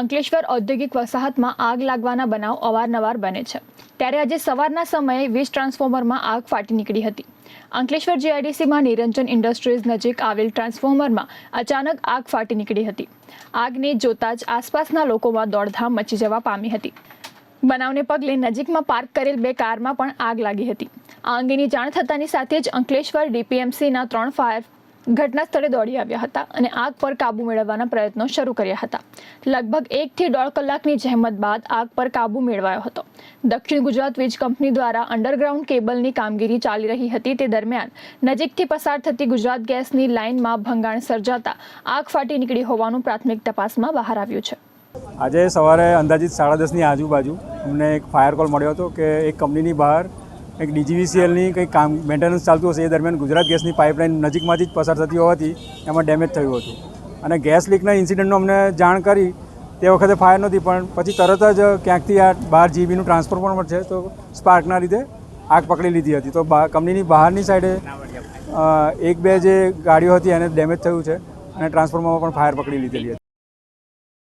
અંકલેશ્વર ઔદ્યોગિક વસાહતમાં આગ લાગવાના બનાવ અવારનવાર બને છે. ત્યારે આજે સવારના સમયે વીજ ટ્રાન્સફોર્મરમાં આગ ફાટી નીકળી હતી. અંકલેશ્વર જીઆઈડીસીમાં નિરંજન ઇન્ડસ્ટ્રીઝ નજીક આવેલ ટ્રાન્સફોર્મરમાં અચાનક આગ ફાટી નીકળી હતી. આગને જોતા જ આસપાસના લોકોમાં દોડધામ મચી જવા પામી હતી. બનાવને પગલે નજીકમાં પાર્ક કરેલ બે કારમાં પણ આગ લાગી હતી. આ અંગેની જાણ થતાની સાથે જ અંકલેશ્વર ડીપીએમસીના ત્રણ ફાયર ઘટના સ્થળે દોડી આવ્યા હતા અને આગ પર કાબુ મેળવવાના પ્રયત્નો શરૂ કર્યા હતા. લગભગ એકથી દોઢ કલાકની જહેમત બાદ આગ પર કાબુ મેળવાયો હતો. દક્ષિણ ગુજરાત વીજ કંપની દ્વારા અંડરગ્રાઉન્ડ કેબલની કામગીરી ચાલી રહી હતી તે દરમિયાન નજીકથી પસાર થતી ગુજરાત ગેસની લાઇનમાં ભંગાણ સર્જાતા આગ ફાટી નીકળી હોવાનું પ્રાથમિક તપાસમાં બહાર આવ્યું છે. આજે સવારે અંદાજિત સાડા દસની આજુબાજુ અમને એક ફાયર કોલ મળ્યો હતો કે એક કંપનીની બહાર એક ડીજીવીસીએલની કંઈક કામ મેન્ટેનન્સ ચાલતું હશે એ દરમિયાન ગુજરાત ગેસની પાઇપલાઇન નજીકમાંથી જ પસાર થતી હોવાથી એમાં ડેમેજ થયું હતું. અને ગેસ લીકના ઇન્સિડન્ટનો અમને જાણ કરી, તે વખતે ફાયર નહોતી, પણ પછી તરત જ ક્યાંકથી આ બાર જીબીનું ટ્રાન્સફોર્મર છે તો સ્પાર્કના લીધે આગ પકડી લીધી હતી. તો કંપનીની બહારની સાઈડે એક બે જે ગાડીઓ હતી એને ડેમેજ થયું છે અને ટ્રાન્સફોર્મરમાં પણ ફાયર પકડી લીધેલી હતી.